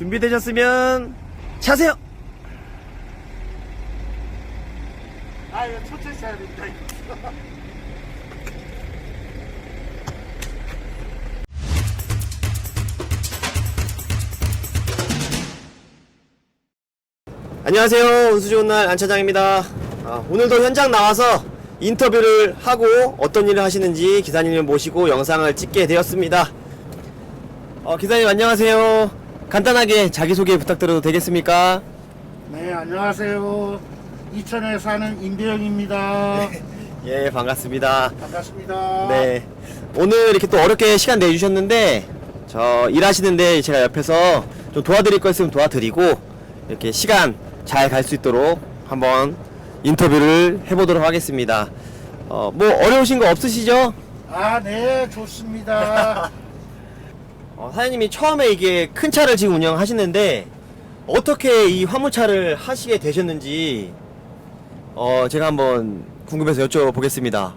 준비되셨으면 차세요. 아, 이거 천천히 됩니다. 이거. 안녕하세요. 운수 좋은 날 안차장입니다. 아, 오늘도 현장 나와서 인터뷰를 하고 어떤 일을 하시는지 기사님을 모시고 영상을 찍게 되었습니다. 어, 기사님 안녕하세요. 간단하게 자기소개 부탁드려도 되겠습니까? 네, 안녕하세요. 이천에 사는 임배영입니다. 예, 반갑습니다. 반갑습니다. 네. 오늘 이렇게 또 어렵게 시간 내주셨는데, 저 일하시는데 제가 옆에서 좀 도와드릴 거 있으면 도와드리고, 이렇게 시간 잘 갈 수 있도록 한번 인터뷰를 해보도록 하겠습니다. 어, 뭐 어려우신 거 없으시죠? 아, 네, 좋습니다. 어, 사장님이 처음에 이게 큰 차를 지금 운영하시는데, 어떻게 이 화물차를 하시게 되셨는지, 어, 제가 한번 궁금해서 여쭤보겠습니다.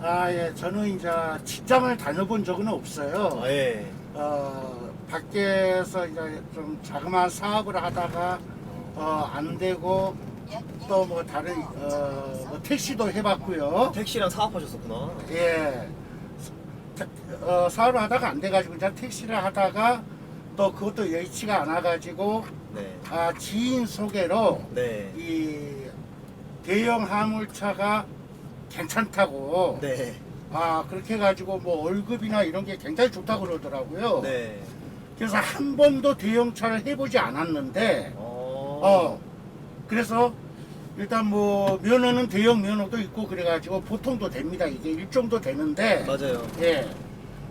아, 예, 저는 이제 직장을 다녀본 적은 없어요. 예. 어, 밖에서 이제 좀 자그마한 사업을 하다가 어, 안 되고 또 뭐 다른 어, 뭐 택시도 해봤고요. 택시랑 사업하셨었구나. 예. 자- 어, 사업을 하다가 안 돼가지고 이제 택시를 하다가 또 그것도 여의치가 않아가지고 네. 아, 지인 소개로 네. 이 대형 화물차가 괜찮다고 네. 아 그렇게 해가지고 뭐 월급이나 이런 게 굉장히 좋다고 그러더라고요. 네. 그래서 한 번도 대형차를 해보지 않았는데 어. 어 그래서 일단 뭐 면허는 대형 면허도 있고 그래가지고 보통도 됩니다. 이게 일정도 되는데 맞아요. 예.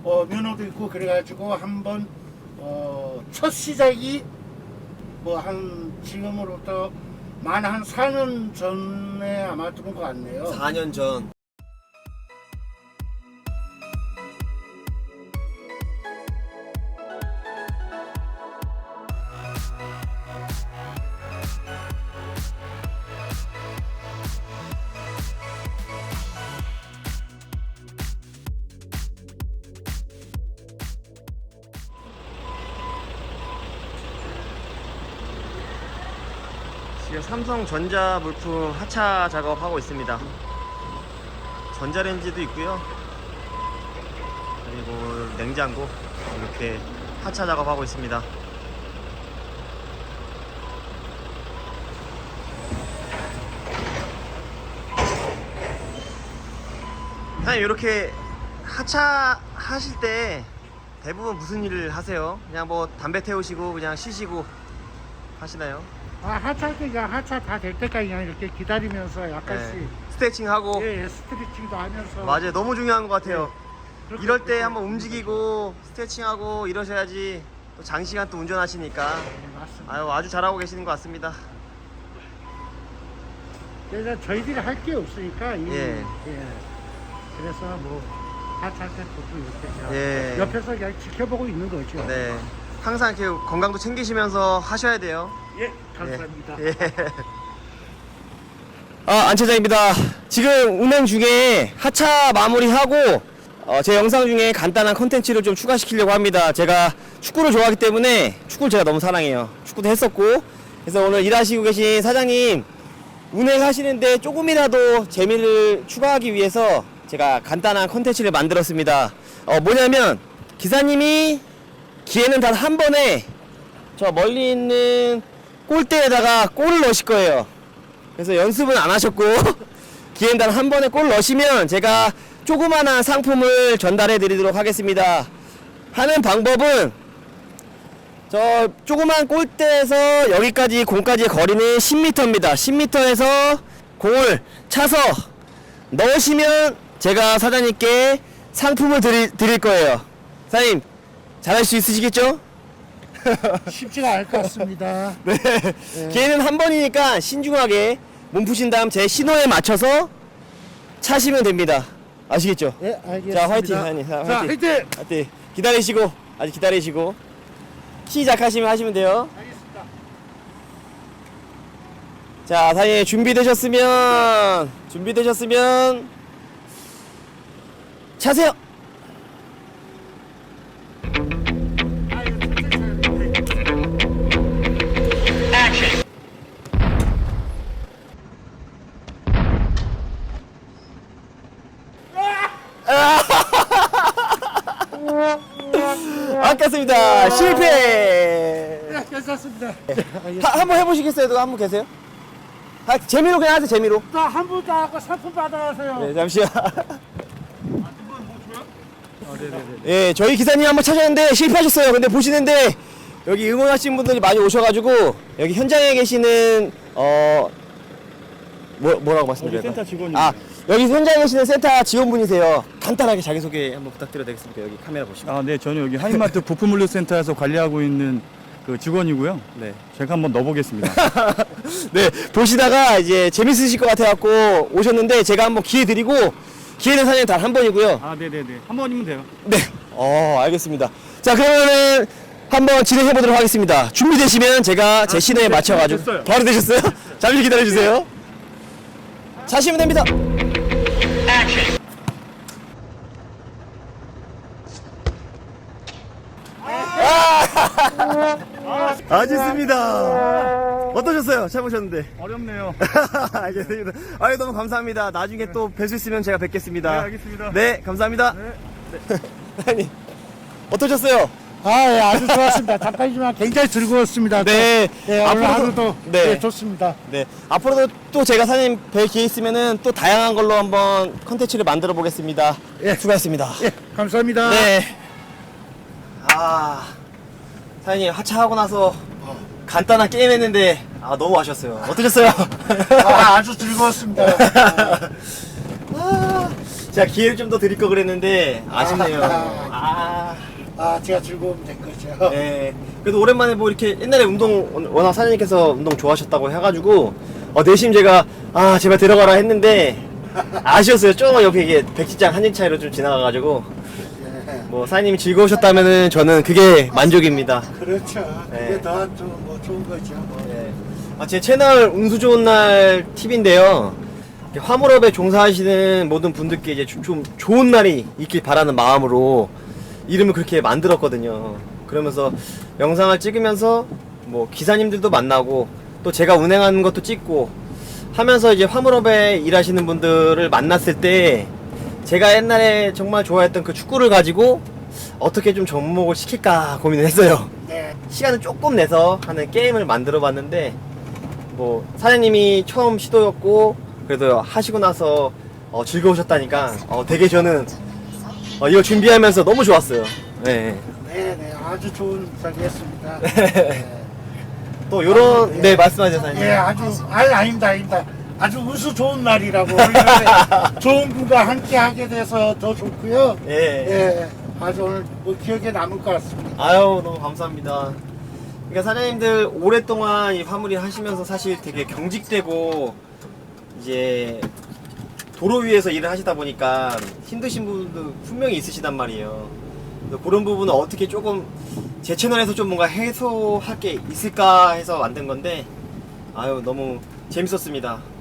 어, 면허도 있고 그래가지고 한번 어, 첫 시작이 뭐 한 지금으로부터 만 한 4년 전에 아마 들은 것 같네요. 4년 전. 지금 삼성전자 물품 하차 작업하고 있습니다. 전자레인지도 있고요. 그리고 냉장고 이렇게 하차 작업하고 있습니다. 사장님 이렇게 하차 하실 때 대부분 무슨 일을 하세요? 그냥 뭐 담배 태우시고 그냥 쉬시고 하시나요? 아, 하차 때가 하차 다 될 때까지 그냥 이렇게 기다리면서 약간씩 네. 스트레칭 하고 예, 예, 스트레칭도 하면서 맞아요 너무 중요한 것 같아요 그렇게 이럴 때 그렇게 한번 움직이고 스트레칭하고 이러셔야지 또 장시간 또 운전하시니까 네, 맞습니다. 아유 아주 잘하고 계시는 것 같습니다 그래서 저희들이 할 게 없으니까 이, 예. 예. 그래서 뭐 하차할 때 보통 이렇게 그냥 예. 옆에서 그냥 지켜보고 있는 거죠. 네 항상 이렇게 건강도 챙기시면서 하셔야 돼요 예, 감사합니다. 예. 아, 안차장입니다. 지금 운행 중에 하차 마무리하고 어, 제 영상 중에 간단한 컨텐츠를 좀 추가시키려고 합니다. 제가 축구를 좋아하기 때문에 축구를 제가 너무 사랑해요. 축구도 했었고 그래서 오늘 일하시고 계신 사장님 운행하시는데 조금이라도 재미를 추가하기 위해서 제가 간단한 컨텐츠를 만들었습니다. 어, 뭐냐면 기사님이 기회는 단 한 번에 저 멀리 있는 골대에다가 골을 넣으실 거예요. 그래서 연습은 안 하셨고 기회는 단한 번에 골 넣으시면 제가 조그마한 상품을 전달해 드리도록 하겠습니다. 하는 방법은 저 조그만 골대에서 여기까지 공까지 거리는 10m입니다. 10m에서 공을 차서 넣으시면 제가 사장님께 상품을 드릴, 드릴 거예요. 사장님 잘할 수 있으시겠죠? 쉽지가 않을 것 같습니다. 네. 기회는 한 번이니까 신중하게 몸 푸신 다음 제 신호에 맞춰서 차시면 됩니다. 아시겠죠? 예, 알겠습니다. 자, 화이팅, 사장님. 자, 자, 화이팅. 화이팅! 하여튼 기다리시고 아직 기다리시고 시작하시면 하시면 돼요. 알겠습니다. 자, 사장님 준비되셨으면 준비되셨으면 차세요. 알겠습니다. 실패. 네, 괜찮습니다. 하, 한번 해보시겠어요? 누가 한분 계세요? 아, 재미로 그냥 하세요. 재미로. 또한 분도 하고 상품 받아가세요. 네, 잠시만. 예, 저희 기사님 한번 찾았는데 실패하셨어요. 근데 보시는데 여기 응원하신 분들이 많이 오셔가지고 여기 현장에 계시는 어 뭐, 뭐라고 말씀드려요? 여기 센터 직원입니다. 아 여기 현장에 계시는 센터 직원분이세요. 간단하게 자기 소개 한번 부탁드려도 되겠습니까? 여기 카메라 보시고. 아, 네, 저는 여기 한인마트 부품물류센터에서 관리하고 있는 그 직원이고요. 네. 제가 한번 넣어보겠습니다. 네, 보시다가 이제 재밌으실 것 같아갖고 오셨는데 제가 한번 기회 드리고 기회는 사실 단한 번이고요. 아, 네, 네, 네. 한 번이면 돼요. 네. 어, 알겠습니다. 자, 그러면은 한번 진행해 보도록 하겠습니다. 준비되시면 제가 제 시내에 맞춰가지고 됐어요. 바로 되셨어요? 잠시 기다려 주세요. 자시면 됩니다. 아, 아쉽습니다. 어떠셨어요? 잘 보셨는데. 어렵네요. 알겠습니다. 아유, 너무 감사합니다. 나중에 또 뵐 수 있으면 제가 뵙겠습니다. 네, 알겠습니다. 네, 감사합니다. 아니, 어떠셨어요? 아, 예, 아주 좋았습니다. 잠깐이지만 굉장히 즐거웠습니다. 네, 네, 오늘 앞으로도- 하루도 네. 네. 좋습니다. 네. 앞으로도 또 제가 사장님 뵐 기회 있으면은 또 다양한 걸로 한번 컨텐츠를 만들어 보겠습니다. 예. 수고하셨습니다. 예, 감사합니다. 네. 아, 사장님 하차하고 나서 간단한 게임 했는데 아 너무 아쉬웠어요. 어떠셨어요? 아, 아주 즐거웠습니다. 아, 제가 기회를 좀 더 드릴 거 그랬는데 아쉽네요. 아. 아, 제가 즐거우면 된 거죠. 네. 그래도 오랜만에 뭐 이렇게 옛날에 운동 워낙 사장님께서 운동 좋아하셨다고 해가지고 어, 내심 제가 아 제발 들어가라 했는데 아쉬웠어요. 좀 옆에 이게 백지장 한인 차이로 좀 지나가가지고 뭐 사장님이 즐거우셨다면은 저는 그게 만족입니다. 그렇죠. 네. 그게 더좀뭐 좋은 거죠. 뭐. 네. 아, 제 채널 운수 좋은 날 팁인데요. 화물업에 종사하시는 모든 분들께 이제 좀, 좀 좋은 날이 있길 바라는 마음으로 이름을 그렇게 만들었거든요. 그러면서 영상을 찍으면서 뭐 기사님들도 만나고 또 제가 운행하는 것도 찍고 하면서 이제 화물업에 일하시는 분들을 만났을 때 제가 옛날에 정말 좋아했던 그 축구를 가지고 어떻게 좀 접목을 시킬까 고민을 했어요. 네. 시간을 조금 내서 하는 게임을 만들어 봤는데 뭐 사장님이 처음 시도였고 그래도 하시고 나서 어, 즐거우셨다니까 어, 되게 저는 어, 이거 준비하면서 너무 좋았어요. 네. 네, 네. 아주 좋은 저기 했습니다. 또 요런 네 말씀하세요 사장님. 예, 아주 아니 아닙니다, 아닙니다. 아주 우수 좋은 날이라고 좋은 분과 함께 하게 돼서 더 좋고요. 예. 예, 아주 오늘 뭐 기억에 남을 것 같습니다. 아유 너무 감사합니다. 그러니까 사장님들 오랫동안 이 화물이 하시면서 사실 되게 경직되고 이제 도로 위에서 일을 하시다 보니까 힘드신 부분도 분명히 있으시단 말이에요. 그런 부분은 어떻게 조금 제 채널에서 좀 뭔가 해소할 게 있을까 해서 만든 건데 아유 너무 재밌었습니다.